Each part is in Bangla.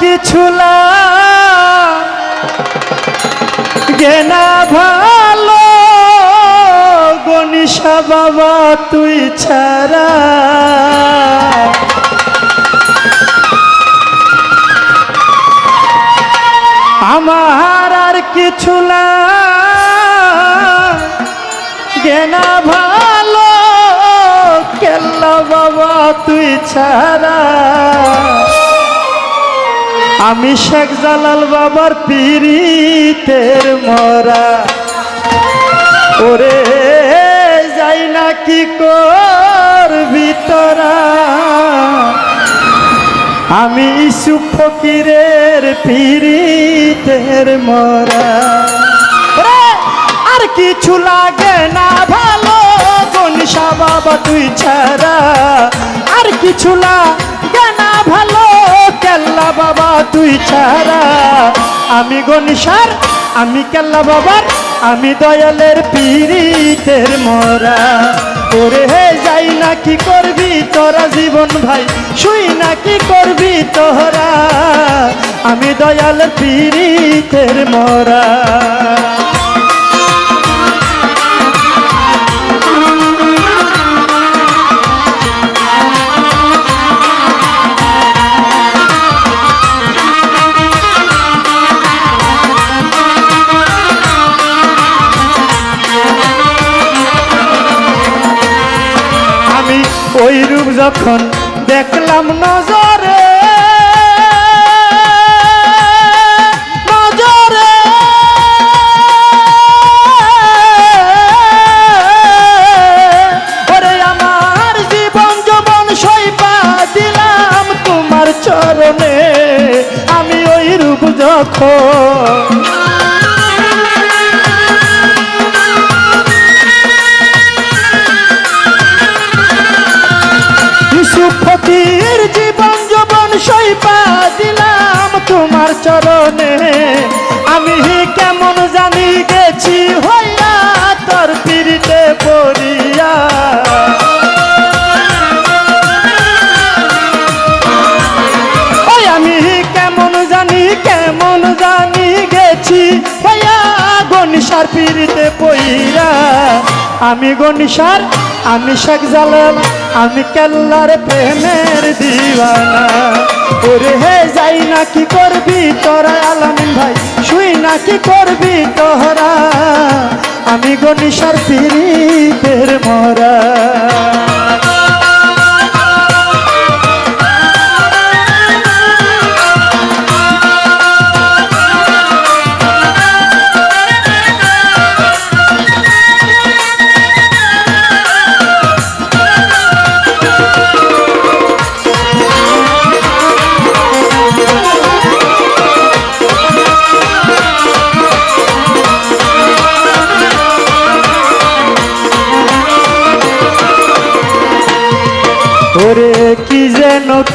কিছু গেনা ভালো গনিশা বাবা, তুই ছাড়া। আমার আর কিছু গেনা ভালো, কেল্লা বাবা, তুই ছাড়া। আমি শেখ জালাল বাবার পিরিতের মরা। ওরে, যাই না কি করবি তোরা? আমি ইসু ফকিরের পিরিতের মরা। আর কিছু লাগে না ভালো গনিশা বাবা তুই ছাড়া। আর কিছু লাগে না ভালো বাবা, তুই ছাড়া। আমি গনিশার আমি কেল্লা বাবার, আমি দয়ালের পীড়িতের মরা। ওরে হে, যাই না কি করবি তোরা জীবন ভাই, শুই না কি করবি তোরা। আমি দয়াল পীড়িতের মরা। যখন দেখলাম নজরে নজরে। ওরে আমার জীবন যবন সইবা দিলাম তোমার চরণে। আমি ওই রূপ যখন চরণে আমি গনিসার পিড়িতে পইরা, আমি গো নিশার আমি শেখ জালাল, আমি কেল্লার প্রেমের দিওয়ানা ওরে হে যাই না কি করবি তোরা আলামিন ভাই, শুই না কি করবি তোরা আমি গো নিশার পিড়িতের মরা।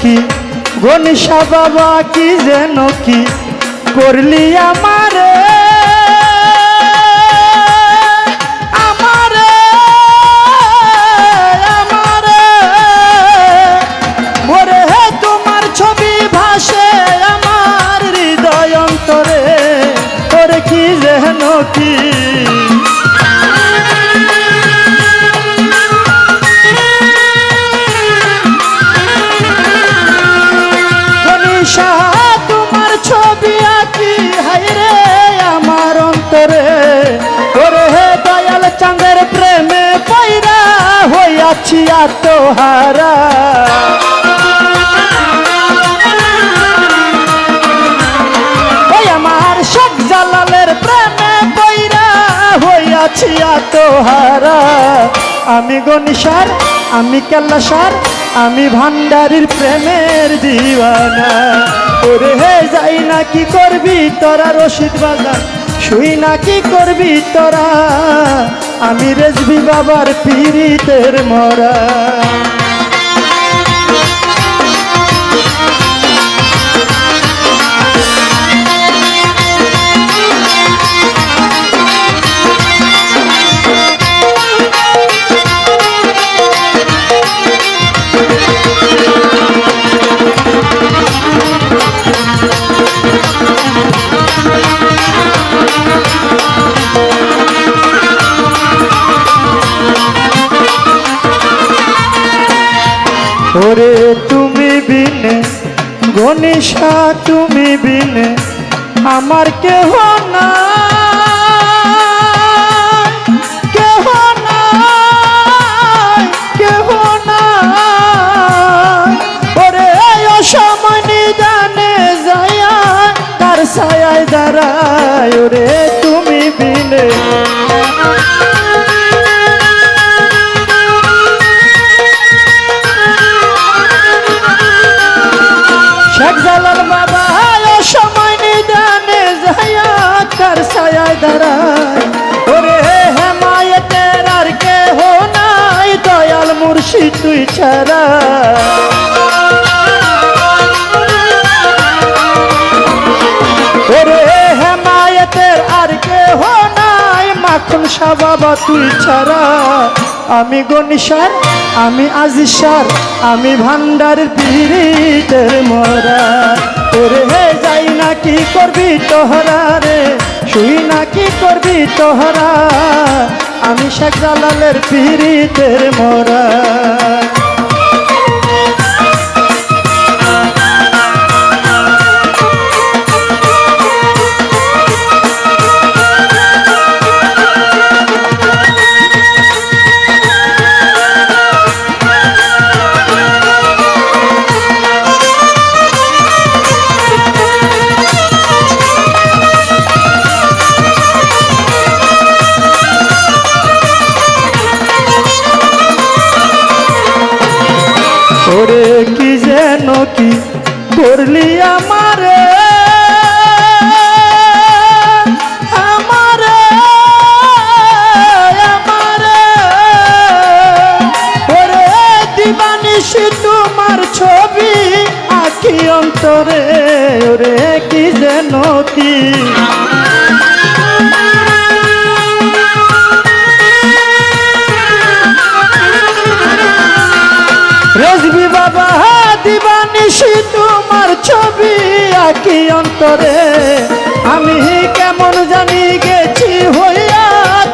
কি গনিশা বাবা কি যেন কি করলি আমারে? হইয়াছি আত্মহারা। ওই আমার শেখ জালালের প্রেমে পয়রা হইয়াছি আত্মহারা। আমি গনিসার আমি কেল্লাসার, আমি ভান্ডারির প্রেমের দিওয়ানা। ওরে হে যাই না কি করবি তোরা রশিদ বাজার, শুই না কি করবি তোরা? আমি রেজবি বাবার পিরিতের মরা। ওরে তুমি বিনে গণেশা তুমি বিনে আমার কেহ ওরে হেমায়েতের আর কে হো নাই। মাখন শাহ বাবা তুই ছাড়া। আমি গনিসার আমি আজিসার আমি ভান্ডারের পীড়িতের মরা। ওরে হে, যাই না কি করবি তোহরা রে? শুই না কি করবি তোহরা? আমি শেখ জালালের পীড়িতের মরা। ওরে কি যেন কি করলি আমারে? তোমার ছবি আখি অন্তরে ওরে কি যেন কি রেজবি বাবা দিবানিসি তোমার ছবি আঁকি অন্তরে। আমি কেমন জানি গেছি হইয়া,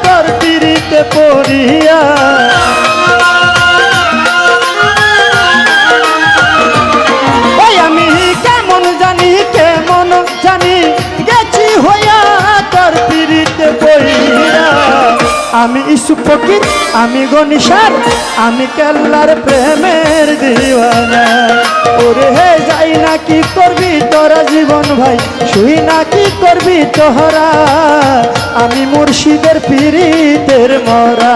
তোর তিরিতে পড়িয়া। আমি কেমন জানি কেমন জানি গেছি হইয়া পড়িয়া। আমি ইসু ফকির আমি গনিসার আমি কেল্লার প্রেমের দিওয়ানা। ওরে হে, যাই না কি করবি তোরা জীবন ভাই, শুই না কি করবি তোহরা। আমি মুর্শিদের পীড়িতের মরা।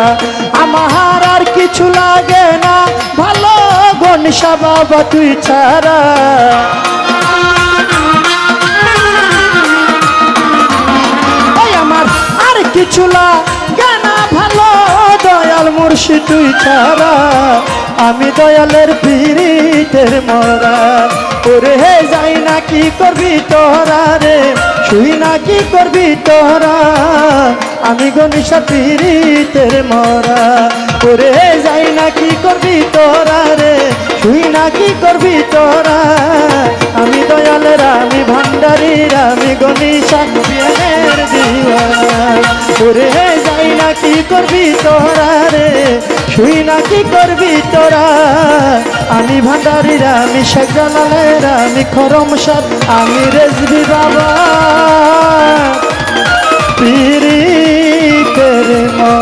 আমার আর কিছু লাগে না, ভালো গনিসা বাবা, তুই ছাড়া। আমার আর কিছু লাগে মুর্শিদ তুই ছাড়া, আমি দয়ালের পীড়িতের মরা। ওরে হে, যাই না কি করবি তোরা রে, শুই না কি করবি তোরা। আমি গনিষা পীড়িতের মরা। ওরে হে, যাই না কি করবি তোরা রে, শুই না কি করবি তোরা। আমি দয়ালের, আমি ভান্ডারির আমি প্রেমের দিওয়ানা। ওরে হে যাই না কি করবি তোরা রে? শুই না কি করবি তোরা? আমি ভান্ডারির, আমি শেখ জালালের, আমি খরম সাদ, আমি রেজবি বাবা। পিরি করে মা